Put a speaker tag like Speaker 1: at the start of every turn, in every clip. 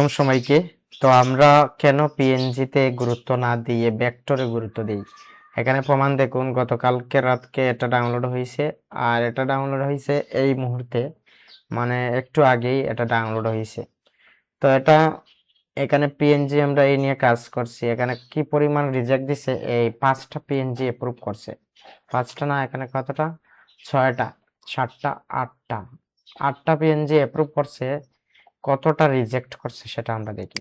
Speaker 1: কম সময়কে, তো আমরা কেন পিএনজিতে গুরুত্ব না দিয়ে ভেক্টরে গুরুত্ব দিই? এখানে প্রমাণ দেখুন, গতকালকে রাতকে এটা ডাউনলোড হয়েছে, আর এটা ডাউনলোড হয়েছে এই মুহূর্তে মানে একটু আগেই এটা ডাউনলোড হয়েছে। তো এটা, এখানে পিএনজি আমরা এই নিয়ে কাজ করছি। এখানে কি পরিমাণ রিজেক্ট দিছে? এই পাঁচটা পিএনজি অ্যাপ্রুভ করছে। পাঁচটা না, এখানে কতটা? ছয়টা, সাতটা, আটটা। আটটা পিএনজি অ্যাপ্রুভ করছে কতটা রিজেক্ট করছে সেটা আমরা দেখি।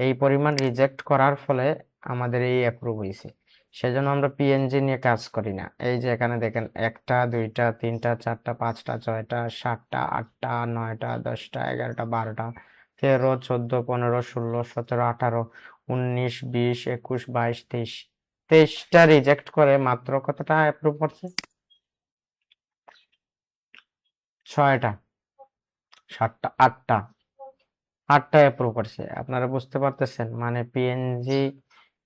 Speaker 1: এই পরিমাণ রিজেক্ট করার ফলে আমাদের এই অ্যাপ্রুভ হয়েছে সেজন্য আমরা পিএনজি নিয়ে কাজ করি না। এই যে এখানে দেখেন, একটা, দুইটা, তিনটা, চারটা, পাঁচটা, ছয়টা, সাতটা, আটটা, নয়টা, দশটা, এগারোটা, বারোটা, তেরো, চোদ্দ, পনেরো, ষোলো, সতেরো, আঠারো, উনিশ, বিশ, একুশ, বাইশ, তেইশ। তেইশটা রিজেক্ট করে মাত্র কতটা অ্যাপ্রুভ করছে? ছয়টা, সাতটা, আটটা। আটটা অ্যাপ্রুভ করছে। আপনারা বুঝতে পারতেছেন? মানে পিএনজি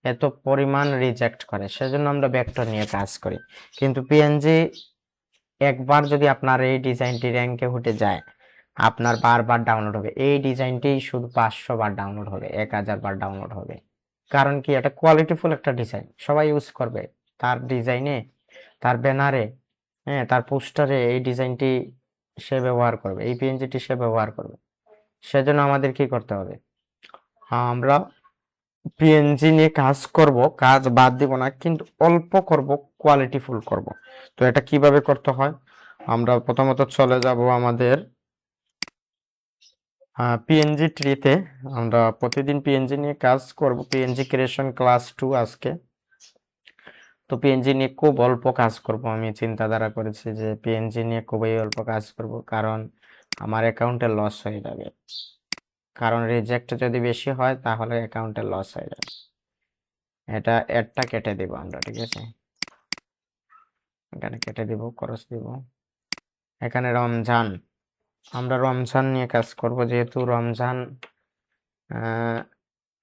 Speaker 1: এত পরিমাণ রিজেক্ট করে, সেজন্য আমরা ভেক্টর নিয়ে কাজ করি। কিন্তু পিএনজি একবার যদি আপনার এই ডিজাইনটি র্যাঙ্কে উঠে যায়, আপনার বারবার ডাউনলোড হবে। এই ডিজাইনটি শুধু পাঁচশো বার ডাউনলোড হবে, এক হাজার বার ডাউনলোড হবে। কারণ কি? এটা কোয়ালিটিফুল একটা ডিজাইন সবাই ইউজ করবে। তার ডিজাইনে তার ব্যানারে হ্যাঁ তার পোস্টারে এই ডিজাইনটি সে ব্যবহার করবে, এই পিএনজিটি সে ব্যবহার করবে। সেজন্য আমাদের কি করতে হবে? আমরা পিএনজি নিয়ে কাজ করব, কাজ বাদ দিব না, কিন্তু অল্প করব কোয়ালিটি ফুল করব। তো এটা কীভাবে করতে হয়? আমরা প্রথমত চলে যাব আমাদের পিএনজি ট্রিতে আমরা প্রতিদিন পিএনজি নিয়ে কাজ করব পিএনজি ক্রিয়েশন ক্লাস টু আজকে। তো পিএনজি নিয়ে খুব অল্প কাজ করব, আমি চিন্তাধারা করেছি যে পিএনজি নিয়ে খুবই অল্প কাজ করব, কারণ আমার অ্যাকাউন্টে লস হয়ে যাবে। কারণ রিজেক্ট যদি বেশি হয়, তাহলে অ্যাকাউন্টে লস হয়ে যাবে। এটা অ্যাডটা কেটে দিব আমরা, ঠিক আছে? এখানে কেটে দিব, খরচ দিব। এখানে রমজান। আমরা রমজান নিয়ে কাজ করব, যেহেতু রমজান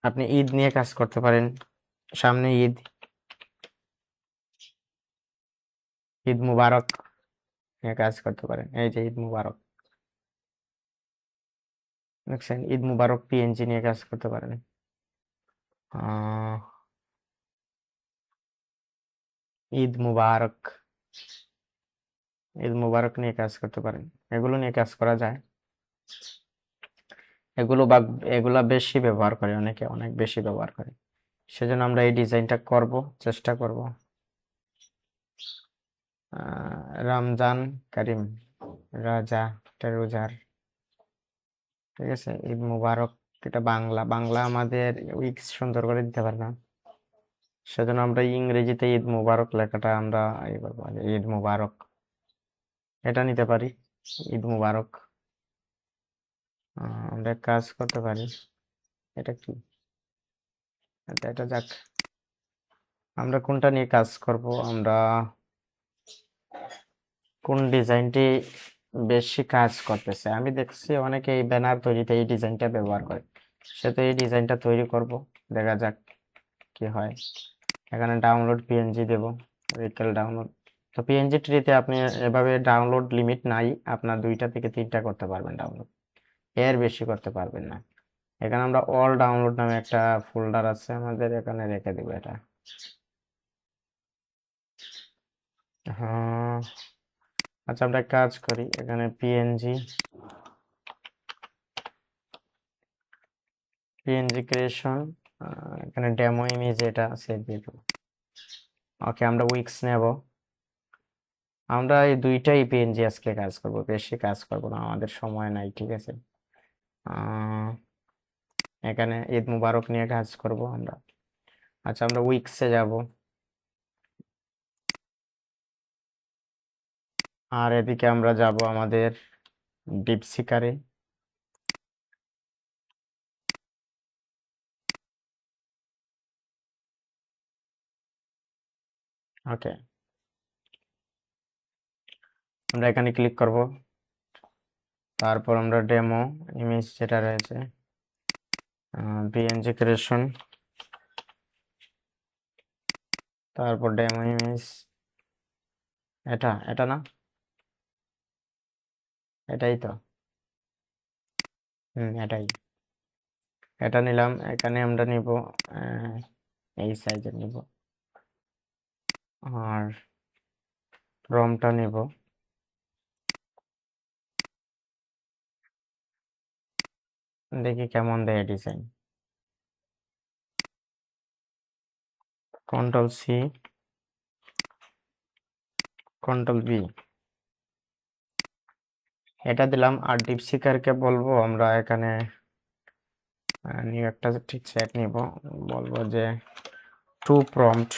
Speaker 1: আপনি ঈদ নিয়ে কাজ করতে পারেন। সামনে ঈদ। ঈদ মুবারক নিয়ে কাজ করতে পারেন। এই যে ঈদ মুবারক। দেখছেন, ঈদ মুবারক পিএনজি নিয়ে কাজ করতে পারেন। ঈদ মুবারক ঈদ মুবারক নিয়ে কাজ করতে পারেন। এগুলো নিয়ে কাজ করা যায়। এগুলো বা, এগুলা বেশি ব্যবহার করে অনেকে, অনেক বেশি ব্যবহার করে। সেজন্য আমরা এই ডিজাইনটা করব, চেষ্টা করব। রমজান করিম, রাজা রোজার ঠিক আছে? ঈদ মুবারক এটা বাংলা বাংলা আমাদের উইক্স সুন্দর করে দিতে পারে না। সেজন্য আমরা ইংরেজিতে ঈদ মুবারক লেখাটা আমরা ঈদ মুবারক। এটা নিতে পারি, ঈদ মুবারক। আমরা কাজ করতে পারি, এটা কি? আচ্ছা এটা যাক। আমরা কোনটা নিয়ে কাজ করব? আমরা কোন ডিজাইনটি বেশি কাজ করতেছে। আমি দেখছি অনেকে এই ব্যানার তৈরিতে এই ডিজাইনটা ব্যবহার করে। সে তো এই ডিজাইনটা তৈরি করব, দেখা যাক কি হয়। এখানে ডাউনলোড পিএনজি দেব রিটেল ডাউনলোড তো পিএনজি ট্রিতে আপনি এভাবে ডাউনলোড লিমিট নাই, আপনার দুইটা থেকে তিনটা করতে পারবেন ডাউনলোড এর বেশি করতে পারবেন না। এখানে আমরা অল ডাউনলোড নামে একটা ফোল্ডার আছে, আমাদের এখানে রেখে দেবো এটা। হ্যাঁ। আচ্ছা আমরা কাজ করি, এখানে পিএনজি পিএনজি ক্রিয়েশন এখানে ডেমো ইমেজ এটা সেভ দিয়ে ওকে আমরা উইক্স নেব। আমরা এই দুইটাই পিএনজি আজকে কাজ করব, বেশি কাজ করব না, আমাদের সময় নাই, ঠিক আছে? এখানে ঈদ মুবারক নিয়ে কাজ করব আমরা। আচ্ছা আমরা উইক্সে যাব। আর এদিকে আমরা যাব আমাদের ডিপসিকারে ওকে। আমরা এখানে ক্লিক করব। তারপর আমরা ডেমো, ইমেজ যেটা রয়েছে পিএনজি ক্রিয়েশন। তারপর ডেমো, ইমেজ। এটা এটা না? এটাই তো। হুম, এটাই। এটা নিলাম, এখানে আমরা নিব এই সাইজের নিব। আর রমটা নিব। দেখি কেমন দেয় design control C control B এটা দিলাম আর ডিপসিকারকে বলব আমরা এখানে নিউ একটা ঠিক সেট নিব। বলব যে two prompt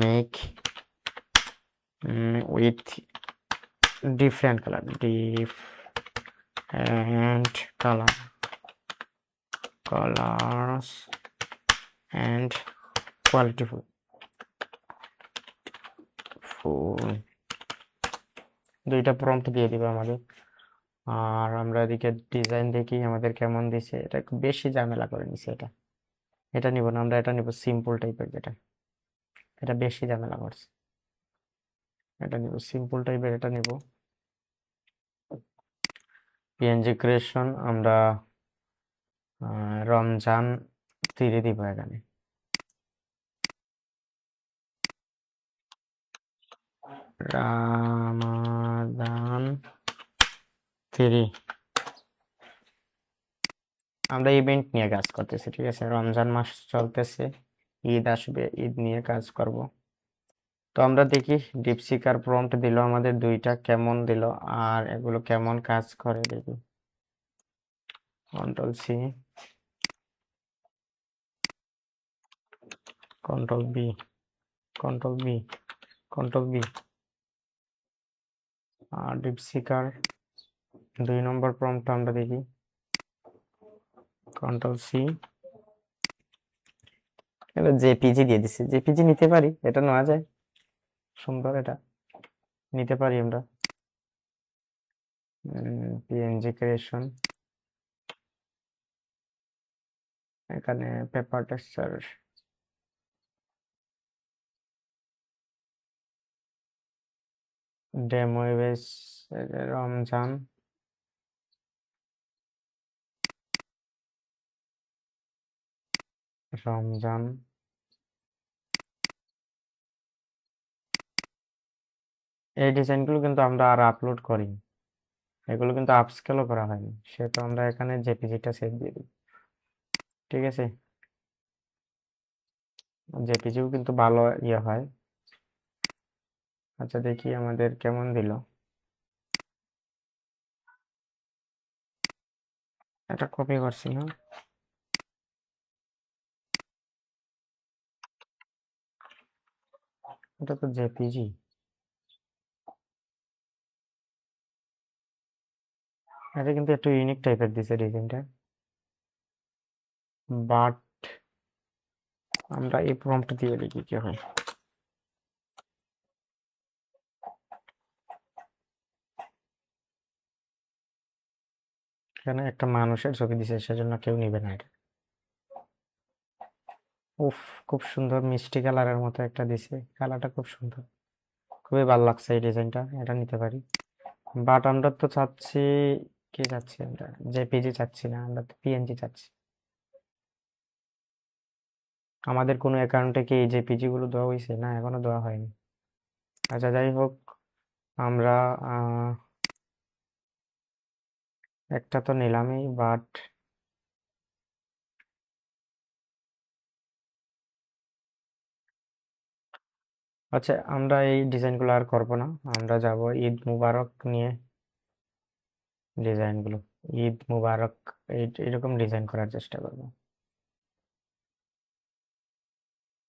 Speaker 1: make with different colour diff and color, colors quality full full দুইটা প্রম্পট দিয়ে দিবে আমাদের। আর আমরা এদিকে ডিজাইন দেখি আমাদের কেমন দিছে। এটা একটু বেশি ঝামেলা করে নিছে এটা। এটা নিব না, আমরা এটা নিব সিম্পল টাইপের যেটা। এটা বেশি ঝামেলা করছে। এটা নিব সিম্পল টাইপের এটা নিব। পিএনজি ক্রিয়েশন আমরা রমজান তীরে দিব এখানে। রামাদান থ্রি। আমরা ইভেন্ট নিয়ে কাজ করতেছি, ঠিক আছে? রমজান মাস চলতেছে, ঈদ আসবে, ঈদ নিয়ে কাজ করব। তো আমরা দেখি ডিপসিকার প্রম্পট দিল আমাদের দুইটা, কেমন দিল আর এগুলো কেমন কাজ করে দেখি। Control C control B control B control B ডিপসিকার দুই নম্বর প্রম্পট আমরা দেখি। কন্ট্রোল সি এটা জেপিজি দিয়ে দিছি। জেপিজি নিতে পারি? এটা নেওয়া যায়। সুন্দর এটা। নিতে পারি আমরা। পিএনজি ক্রিয়েশন এখানে paper texture demo image Ramzan Ramzan এই ডিজাইনগুলো কিন্তু আমরা আর আপলোড করি এগুলো কিন্তু আপস্কেলও করা হয়নি। সেহেতু আমরা এখানে জেপিজিটা সেভ দিয়ে দিই। ঠিক আছে? জেপিজিও কিন্তু ভালো ইয়ে হয়। আচ্ছা দেখি আমাদের কেমন দিল। এটা কপি করছি না এটা তো জেপিজি। এটা কিন্তু একটু ইউনিক টাইপের দিছে ডিজাইনটা বাট আমরা এই প্রম্পট দিয়ে দেখি কি হয়। এখানে একটা মানুষের ছবি দিছে, সেজন্য কেউ নিবে না এটা। উফ, খুব সুন্দর মিষ্টি কালারের মতো একটা দিছে। কালারটা খুব সুন্দর। খুবই ভালো লাগছে এই ডিজাইনটা, এটা নিতে পারি। বাট আমরা তো চাচ্ছি, কি চাচ্ছি আমরা? জেপিজি চাচ্ছি না, আমরা তো পিএনজি চাচ্ছি। আমাদের কোনো অ্যাকাউন্টে কি এই জেপিজি গুলো দেওয়া হয়েছে না, এখনও দেওয়া হয়নি। আচ্ছা যাই হোক, আমরা একটা তো নিলামই বাট আচ্ছা আমরা এই ডিজাইনগুলো আর করব না। আমরা যাব ঈদ মুবারক নিয়ে ডিজাইনগুলো। ঈদ মুবারক এরকম ডিজাইন করার চেষ্টা করব।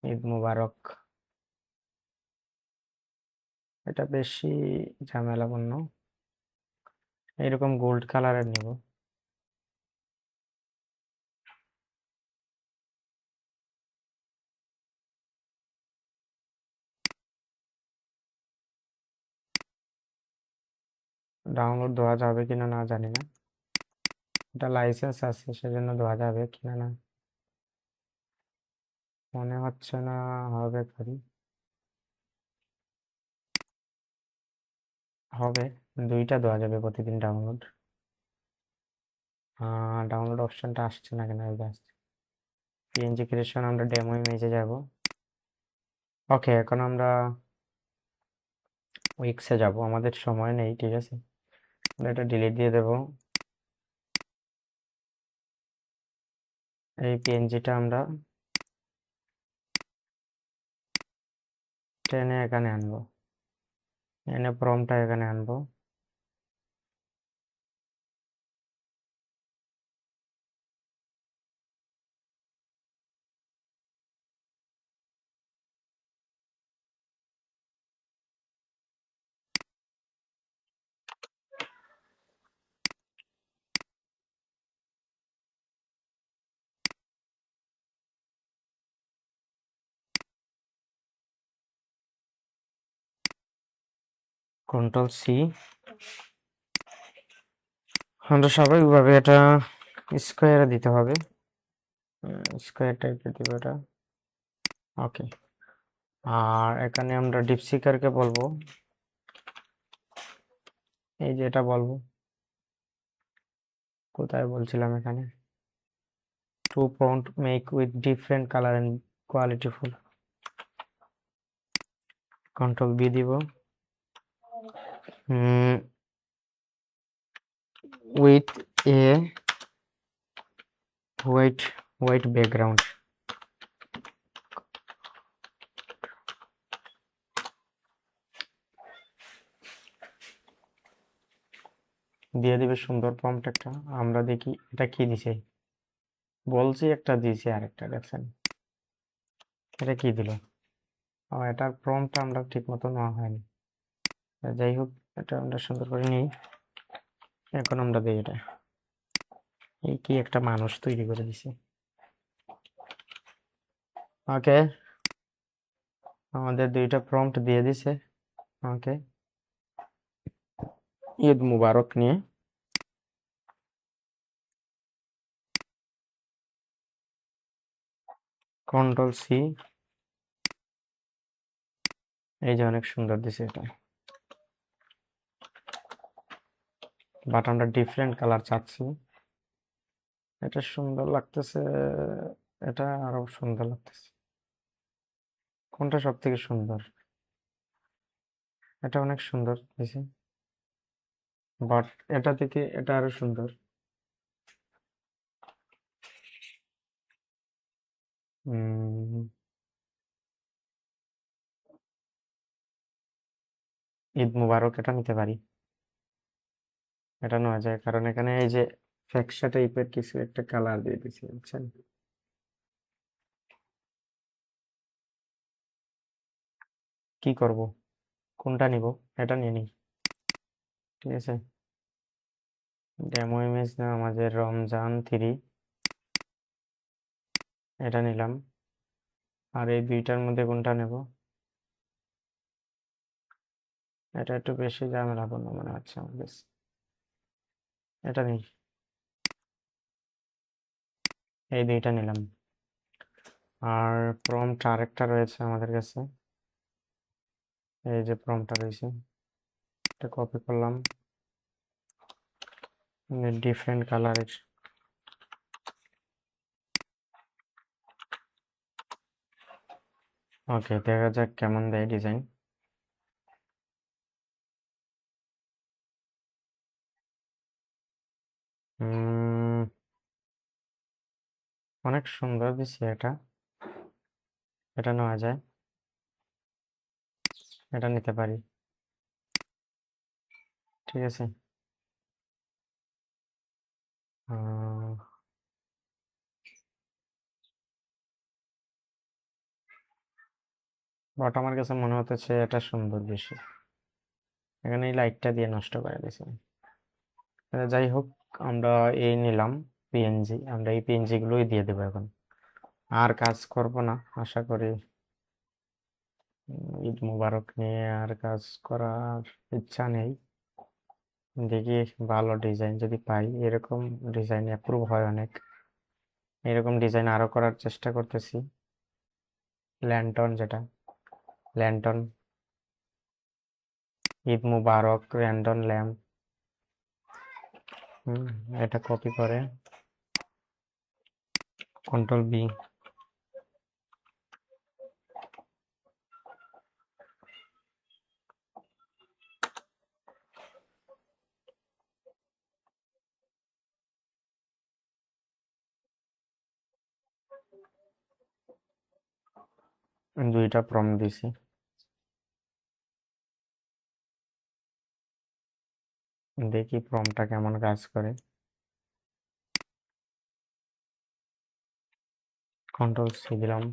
Speaker 1: ঈদ মুবারক। এটা বেশি ঝামেলাপূর্ণ। এরকম গোল্ড কালারের নিব। ডাউনলোড দেওয়া যাবে কিনা না জানি না। এটা লাইসেন্স আছে, সেজন্য দেওয়া যাবে কিনা না। মনে হচ্ছে না, হবে। করি হবে। দুইটা দেওয়া যাবে প্রতিদিন ডাউনলোড ডাউনলোড অপশনটা আসছে না কেন? আসছে পিএনজি ক্রিয়েশন আমরা ডেমো ইমেজে যাব। ওকে এখন আমরা উইক্সে যাব। আমাদের সময় নেই, ঠিক আছে? এটা ডিলিট দিয়ে দেব। এই পিএনজিটা আমরা টেনে এখানে আনব। এনে প্রমটা এখানে আনব। কন্ট্রোল সি আমরা স্বাভাবিকভাবে এটা স্কোয়ারে দিতে হবে। স্কোয়ার টাইপের দিব এটা। ওকে আর এখানে আমরা ডিপসিকারকে বলব। এই যে এটা বলব। কোথায় বলছিলাম এখানে? Two point make with different colour and quality full control B দিব। With a white white background দিয়ে দিবে সুন্দর প্রম্পট একটা। আমরা দেখি এটা কি দিছে। বলছি একটা দিয়েছে আরেকটা, দেখছেন? এটা কি দিল? এটার প্রম্পটটা আমরা ঠিক মতো নেওয়া হয়নি। যাই হোক এটা আমরা সুন্দর করে নিই। এখন আমরা দিই এটা। এই কি একটা মানুষ তৈরি করে দিছে। ওকে। আমাদের দুইটা প্রম্পট দিয়ে দিছে। ওকে। ঈদ মুবারক নিয়ে। কন্ট্রোল সি এই যে অনেক সুন্দর দিছে এটা। বাট আমরা ডিফারেন্ট কালার চাচ্ছি। এটা সুন্দর লাগতেছে, এটা আরও সুন্দর লাগতেছে। কোনটা সব থেকে সুন্দর? এটা অনেক সুন্দর দিছে বাট এটা থেকে এটা আরও সুন্দর। ঈদ মুবারক এটা নিতে পারি। নেওয়া যায়। কারণ এখানে এই যে ফ্যাকশা টাইপের কিছু একটা কালার দিয়ে দিয়েছি, বুঝছেন? কি করব? কোনটা নিব? এটা নিয়ে নিই। ঠিক আছে? ডেমো ইমেজ না, আমাদের রমজান থ্রি। এটা নিলাম। আর এই দুইটার মধ্যে কোনটা নেব? এটা একটু বেশি ঝামেলাপূর্ণ মনে হচ্ছে আমার এটা নিই। এই দুইটা নিলাম। আর প্রম্পট আরেকটা রয়েছে আমাদের কাছে। এই যে প্রম্পটটা রয়েছে। এটা কপি করলাম। ডিফারেন্ট কালারের ওকে দেখা যাক কেমন দেয় ডিজাইন অনেক সুন্দর দিছে এটা। এটা নেওয়া যায়। এটা নিতে পারি। ঠিক আছে। বাট আমার কাছে মনে হতেছে এটা সুন্দর বেশি। এখানে এই লাইটটা দিয়ে নষ্ট করে দিয়েছে। যাই হোক। আমরা এই নিলাম পিএনজি আমরা এই পিএনজি গুলোই দিয়ে দেবো এখন। আর কাজ করব না, আশা করি। ঈদ মুবারক নিয়ে আর কাজ করার ইচ্ছা নেই। দেখি, ভালো ডিজাইন যদি পাই, এরকম ডিজাইন অ্যাপ্রুভ হয় অনেক। এরকম ডিজাইন আরও করার চেষ্টা করতেছি। ল্যান্টন যেটা lantern Eid Mubarak random lamp এটা কপি করে। কন্ট্রোল বি দুইটা প্রম দিছি। দেখি প্রমটা কেমন কাজ করে। কন্ট্রোল সি দিলাম।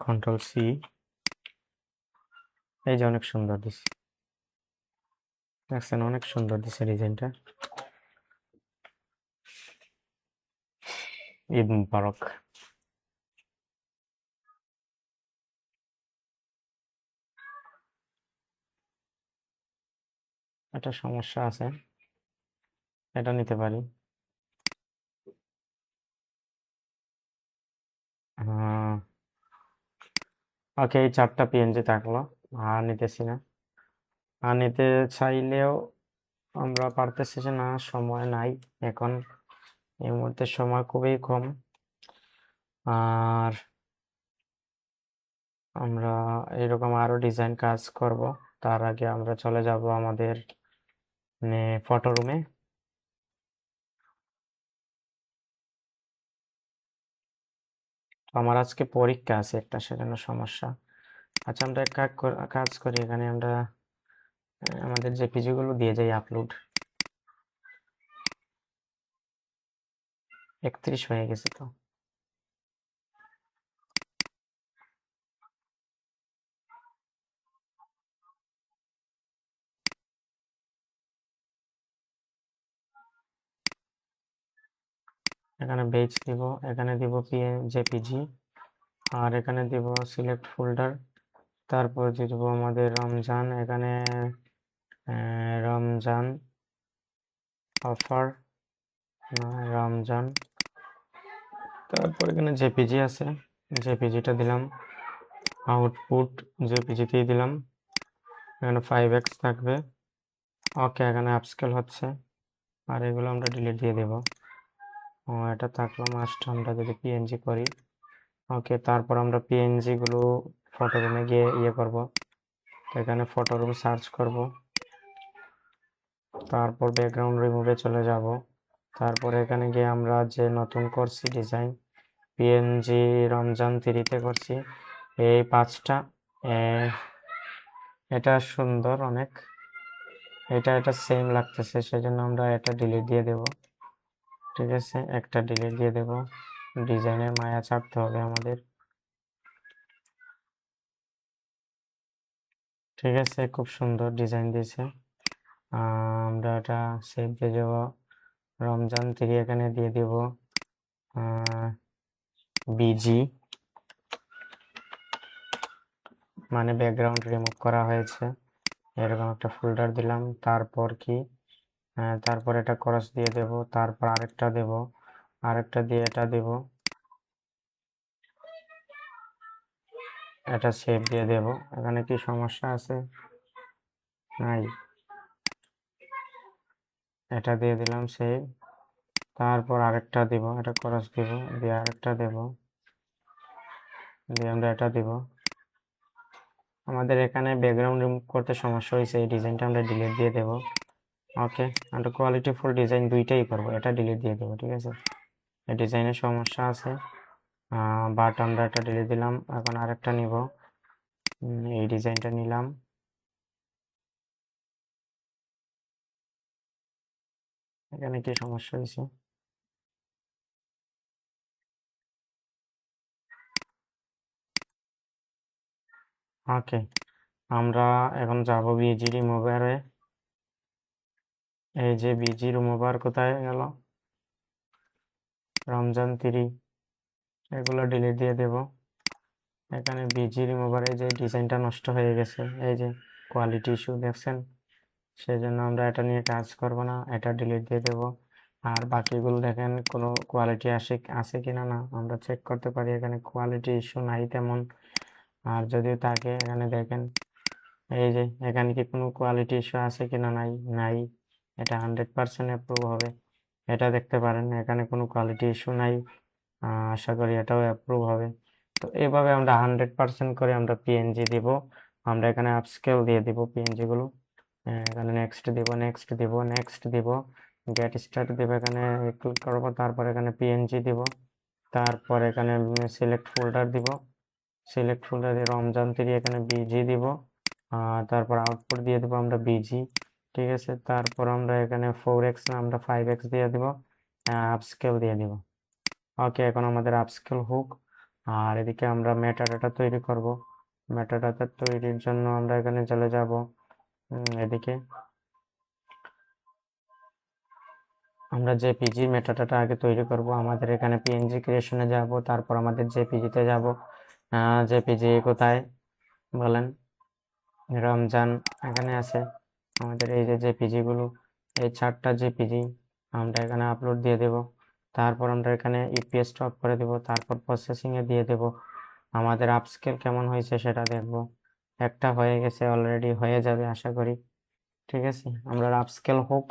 Speaker 1: কন্ট্রোল সি এই যে অনেক সুন্দর দিছে। দেখছেন অনেক সুন্দর দিছে ডিজাইনটা ঈদ মুবারক একটা সমস্যা আছে। এটা নিতে পারি। ওকে এই চারটা পিএনজি থাকল। আর নিতেছি না। আর নিতে চাইলেও আমরা পারতেছি না, সময় নাই। এখন এই মুহূর্তে সময় খুবই কম। আর আমরা এরকম আরও ডিজাইন কাজ করব। তার আগে আমরা চলে যাব আমাদের ফটো রুমে আমার আজকে পরীক্ষা আছে একটা, সেজন্য সমস্যা। আচ্ছা আমরা কাজ কর- এখানে আমরা আমাদের জেপিজি গুলো দিয়ে যাই আপলোড একত্রিশ হয়ে গেছে তো। এখানে বেজ দিব, এখানে দিব পিএ জেপিজি আর এখানে দিব সিলেক্ট ফোল্ডার তারপর দেবো আমাদের রমজান, এখানে রমজান অফার রমজান। তারপর এখানে জেপিজি আছে। জেপিজিটা দিলাম। আউটপুট জেপিজিতেই দিলাম। এখানে ফাইভ এক্স থাকবে। ওকে এখানে আপস্কেল হচ্ছে। আর এগুলো আমরা ডিলিট দিয়ে দেব। ও, এটা থাকল মাস্ট আমরা যদি পিএনজি করি। ওকে তারপর আমরা পিএনজি গুলো ফটো রুমে গিয়ে ইয়ে করব। তো এখানে ফটো রুম সার্চ করব। তারপর ব্যাকগ্রাউন্ড রিমুভে চলে যাব। তারপর এখানে গিয়ে আমরা যে নতুন করছি ডিজাইন পিএনজি রমজান তিরিতে করছি। এই পাঁচটা এটা সুন্দর অনেক। এটা এটা সেম লাগতেছে, সেজন্য আমরা এটা ডিলিট দিয়ে দেব। ঠিক আছে? একটা ডিলিট দিয়ে দেব। ডিজাইনের মায়া ছাড়তে হবে আমাদের। ঠিক আছে? খুব সুন্দর ডিজাইন দিয়েছে। আমরা এটা সেভ দিয়ে দেব। রমজান থ্রি এখানে দিয়ে দেব বিজি মানে ব্যাকগ্রাউন্ড রিমুভ করা হয়েছে। এরকম একটা ফোল্ডার দিলাম। তারপর কি? তারপর এটা ক্রস দিয়ে দেব, তারপর আরেকটা দেব, আরেকটা দিয়ে এটা দেব। এটা সেভ দিয়ে দেব। এখানে কি সমস্যা আছে? নাই। এটা দিয়ে দিলাম সেভ তারপর আরেকটা দিব, এটা ক্রস দিব, দিয়ে আরেকটা দেব। দিয়ে আমরা এটা দিব। আমাদের এখানে ব্যাকগ্রাউন্ড রিমুভ করতে সমস্যা হয়েছে, এই ডিজাইনটা আমরা ডিলিট দিয়ে দেব। ওকে আমরা কোয়ালিটি ফুল ডিজাইন দুইটাই করব, এটা ডিলিট দিয়ে দেবো, ঠিক আছে? এই ডিজাইনের সমস্যা আছে। বাট আমরা এটা ডিলিট দিলাম, এখন আরেকটা নিব। এই ডিজাইনটা নিলাম। এখানে কি সমস্যা হয়েছে? ওকে, আমরা এখন যাব বিজি রিমুভারে এই যে বিজি রিমুভার কোথায় গেল? রমজান তিরি, এগুলো ডিলিট দিয়ে দেব। এখানে বিজি রিমুভারে যে ডিজাইনটা নষ্ট হয়ে গেছে, এই যে কোয়ালিটি ইস্যু দেখছেন? সেই জন্য আমরা এটা নিয়ে কাজ করব না, এটা ডিলিট দিয়ে দেব। আর বাকিগুলো দেখেন কোনো কোয়ালিটি আসে, আছে কিনা না, আমরা চেক করতে পারি এখানে কোয়ালিটি ইস্যু নাই তেমন। আর যদিও থাকে, এখানে দেখেন, এই যে এখানে কি কোনো কোয়ালিটি ইস্যু আছে কিনা নাই নাই, এটা হান্ড্রেড পার্সেন্ট অ্যাপ্রুভ হবে। এটা দেখতে পারেন, এখানে কোনো কোয়ালিটি ইস্যু নাই আশা করি এটাও অ্যাপ্রুভ হবে। তো এভাবে আমরা হান্ড্রেড পার্সেন্ট করে আমরা পিএনজি দিব। আমরা এখানে আপস্কেল দিয়ে দিব পিএনজি গুলো এখানে নেক্সট দিব নেক্সট দিব নেক্সট দিব। গেট স্টার্ট দিব এখানে ক্লিক করব, তারপর এখানে পিএনজি দিব। তারপর এখানে সিলেক্ট ফোল্ডার দিব। সিলেক্ট ফোল্ডার দিয়ে রমজান তিরি এখানে বিজি দিব। আর তারপর আউটপুট দিয়ে দেবো আমরা বিজি ঠিক আছে? তারপর আমরা এখানে ফোর এক্স না আমরা ফাইভ এক্স দিয়ে দিব। আপস্কেল দিয়ে দিব। ওকে এখন আমাদের আপস্কেল হোক। আর এদিকে আমরা মেটাডাটা তৈরি করব। মেটাডাটা তৈরির জন্য আমরা এখানে চলে যাব। এদিকে আমরা জেপিজি মেটাডাটা আগে তৈরি করব। আমাদের এখানে পিএনজি ক্রিয়েশনে যাব, তারপর আমাদের জেপিজিতে যাব। যে পিজি কোথায়? বলেন। রমজান এখানে আছে। আমাদের এই যে জেপিজি গুলো, এই চারটা যে পিজি আমরা এখানে আপলোড দিয়ে দেব। তারপর আমরা এখানে ইপিএস স্টপ করে দেব। তারপর প্রসেসিং এ দিয়ে দেব। আমাদের আপস্কেল কেমন হয়েছে সেটা দেখব। একটা হয়ে গেছে অলরেডি হয়ে যাবে আশা করি। ঠিক আছে? আমরা আপস্কেল হোক।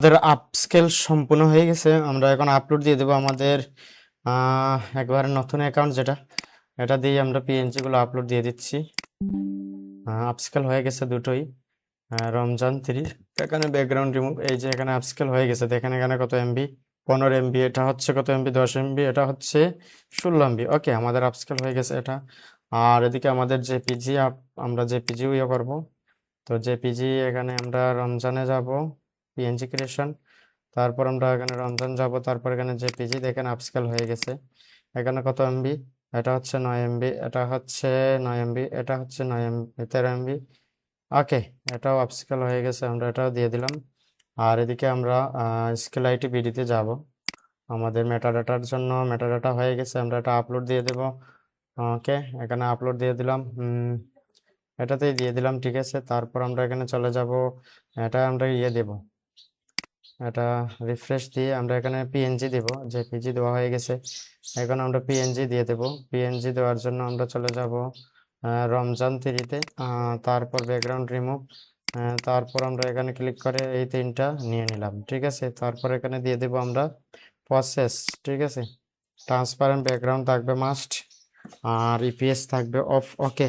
Speaker 1: আমাদের আপস্কেল সম্পূর্ণ হয়ে গেছে। আমরা এখন আপলোড দিয়ে দেবো আমাদের একবার নতুন অ্যাকাউন্ট যেটা। এটা দিয়ে আমরা পিএনজি গুলো আপলোড দিয়ে দিচ্ছি। আপস্কেল হয়ে গেছে দুটোই। রমজান থ্রি এখানে ব্যাকগ্রাউন্ড রিমুভ এই যে এখানে আপস্কেল হয়ে গেছে। দেখেন এখানে কত এমবি পনেরো এমবি এটা হচ্ছে কত এমবি দশ এমবি এটা হচ্ছে ষোলো এমবি ওকে আমাদের আপস্কেল হয়ে গেছে এটা। আর এদিকে আমাদের যে পিজি আমরা যে পিজি ইয়ে করব। তো যে পিজি এখানে আমরা রমজানে যাব পিএনজি ক্রিয়েশন তারপর আমরা এখানে রমজান যাব, তারপর এখানে যে পিজি দেখেন আপস্কেল হয়ে গেছে। এখানে কত এমবি এটা হচ্ছে নয় এমবি এটা হচ্ছে নয় এমবি এটা হচ্ছে নয় এমবি তেরো এমবি ওকে এটাও আপস্কেল হয়ে গেছে, আমরা এটাও দিয়ে দিলাম। আর এদিকে আমরা স্কেল আইটি বিডিতে যাব। আমাদের মেটাডাটার জন্য মেটাডাটা হয়ে গেছে, আমরা এটা আপলোড দিয়ে দেব। ওকে, এখানে আপলোড দিয়ে দিলাম। এটাতেই দিয়ে দিলাম, ঠিক আছে। তারপর আমরা এখানে চলে যাব। এটা আমরা ইয়ে দেব। এটা রিফ্রেশ দিয়ে আমরা এখানে পিএনজি দেব, যে পিজি দেওয়া হয়ে গেছে। এখন আমরা পিএনজি দিয়ে দেব। পিএনজি দেওয়ার জন্য আমরা চলে যাব রমজান থ্রিতে তারপর ব্যাকগ্রাউন্ড রিমুভ তারপর আমরা এখানে ক্লিক করে এই তিনটা নিয়ে নিলাম, ঠিক আছে? তারপর এখানে দিয়ে দেব আমরা প্রসেস ঠিক আছে? ট্রান্সপারেন্ট ব্যাকগ্রাউন্ড থাকবে মাস্ট আর ইপিএস থাকবে অফ ওকে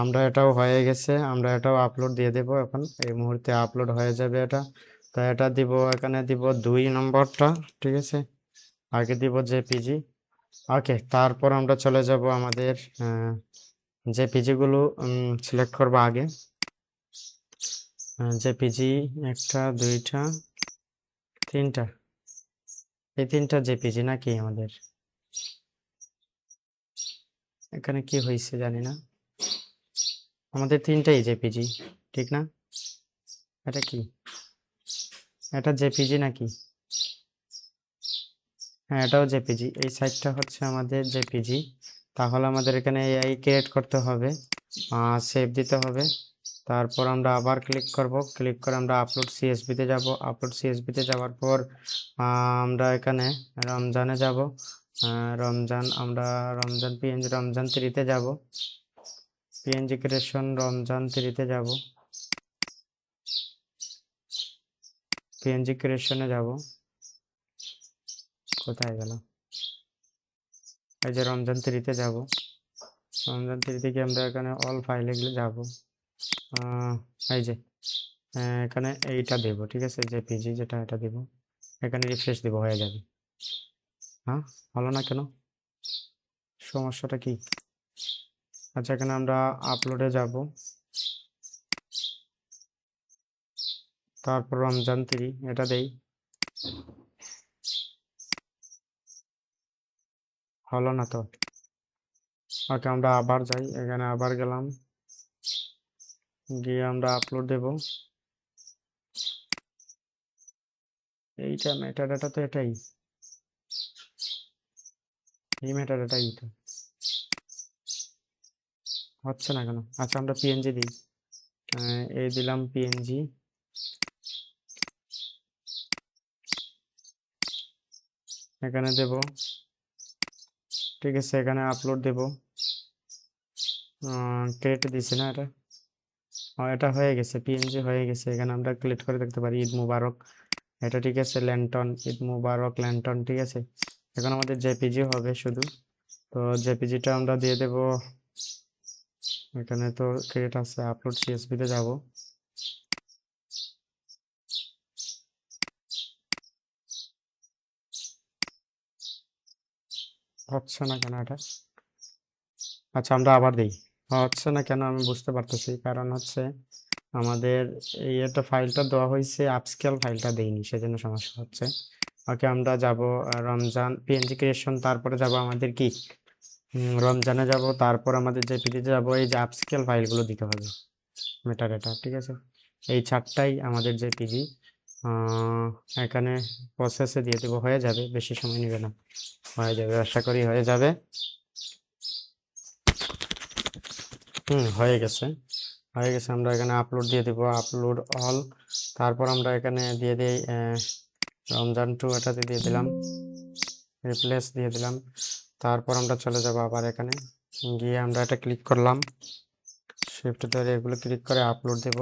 Speaker 1: আমরা এটাও হয়ে গেছে, আমরা এটাও আপলোড দিয়ে দেব এখন, এই মুহূর্তে আপলোড হয়ে যাবে এটা। তো এটা দিব, এখানে দিব দুই নম্বরটা, ঠিক আছে? আগে দিব জেপিজি ওকে তারপর আমরা চলে যাব আমাদের জেপিজি গুলো সিলেক্ট করব আগে। জেপিজি একটা, দুইটা, তিনটা। এই তিনটা জেপিজি নাকি আমাদের? এখানে কি হয়েছে জানি না। আমাদের তিনটাই জেপিজি ঠিক না? এটা কি? এটা জেপিজি নাকি? হ্যাঁ এটাও জেপিজি এই সাইডটা হচ্ছে আমাদের জেপিজি তাহলে আমাদের এখানে এআই ক্রিয়েট করতে হবে সেভ দিতে হবে। তারপর আমরা আবার ক্লিক করব। ক্লিক করে আমরা আপলোড সিএসবিতে যাব। আপলোড সিএসবিতে যাওয়ার পর আমরা এখানে রমজানে যাব। রমজান, আমরা রমজান পিএনজি রমজান থ্রিতে যাব। পিএনজি ক্রিয়েশন রমজান থ্রিতে যাব। পিএনজি ক্রিয়েশনে যাব। কোথায় গেল? এই যে রমজান থ্রিতে যাব। রমজান থ্রি থেকে আমরা এখানে অল ফাইলে যাব। এই যে এখানে এইটা দেব, ঠিক আছে? যে পিজি যেটা, এটা দেব। এখানে রিফ্রেশ দেব, হয়ে যাবে। হ্যাঁ হলো না কেন? সমস্যাটা কি? আচ্ছা এখানে আমরা আপলোডে যাব। তারপর রমজান তিরি, এটা দেই। হলো না তো? ওকে, আমরা আবার যাই। এখানে আবার গেলাম। দিয়ে আমরা আপলোড দেব। এইটা মেটাডাটা তো এটাই। এই মেটাডাটাই এটা হচ্ছে না কেন? আচ্ছা আমরা পিএনজি দিই। এ দিলাম পিএনজি এখানে দেব। ঠিক আছে, এখানে আপলোড দেব। ক্রেট দিছে না এটা? এটা হয়ে গেছে পিএনজি হয়ে গেছে। এখানে আমরা ক্লিক করে দেখতে পারি, ঈদ মুবারক। এটা ঠিক আছে ল্যান্টন ঈদ মুবারক ল্যান্টন ঠিক আছে? এখন আমাদের জেপিজি হবে শুধু। তো জেপিজিটা আমরা দিয়ে দেব। এখানে তো ক্রিয়েট আছে আপলোড সিএসভি তে যাব। হচ্ছে না কেন এটা? আচ্ছা আমরা আবার দিই। হচ্ছে না কেন আমি বুঝতে পারতেছি। কারণ হচ্ছে আমাদের এই একটা ফাইলটা দেওয়া হয়েছে আপস্কেল ফাইলটা দেইনি, সেজন্য সমস্যা হচ্ছে। ওকে, আমরা যাব রমজান পিএনজি ক্রিয়েশন তারপরে যাব আমাদের কি? রমজানে যাব, তারপর আমাদের যে জেপিডিতে যাব, এই যে আপস্কেল ফাইলগুলো দিতে হবে মেটাডাটা ঠিক আছে? এই চারটাই আমাদের জেপিজি এখানে প্রসেসে দিয়ে দেবো, হয়ে যাবে, বেশি সময় নেবে না। হয়ে যাবে, আশা করি হয়ে যাবে। হুম, হয়ে গেছে। হয়ে গেছে, আমরা এখানে আপলোড দিয়ে দিব। আপলোড অল তারপর আমরা এখানে দিয়ে দিই রমজান টু এটাতে দিয়ে দিলাম। রিপ্লেস দিয়ে দিলাম। তারপর আমরা চলে যাব আবার এখানে। গিয়ে আমরা এটা ক্লিক করলাম। শিফট ধরে এগুলো ক্লিক করে আপলোড দেব।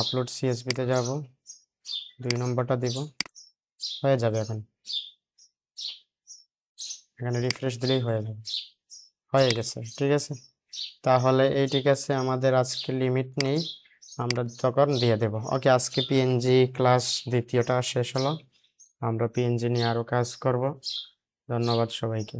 Speaker 1: আপলোড সিএসবিতে যাব। দুই নম্বরটা দিব। হয়ে যাবে এখন। এখানে রিফ্রেশ দিলেই হয়ে যাবে। হয়ে গেছে, ঠিক আছে? তাহলে এই ঠিক আছে, আমাদের আজকে লিমিট নেই, আমরা তখন দিয়ে দেব। ওকে আজকে পিএনজি ক্লাস দ্বিতীয়টা শেষ হলো, আমরা পিএনজি নিয়ে আরও কাজ করব। ধন্যবাদ সবাইকে।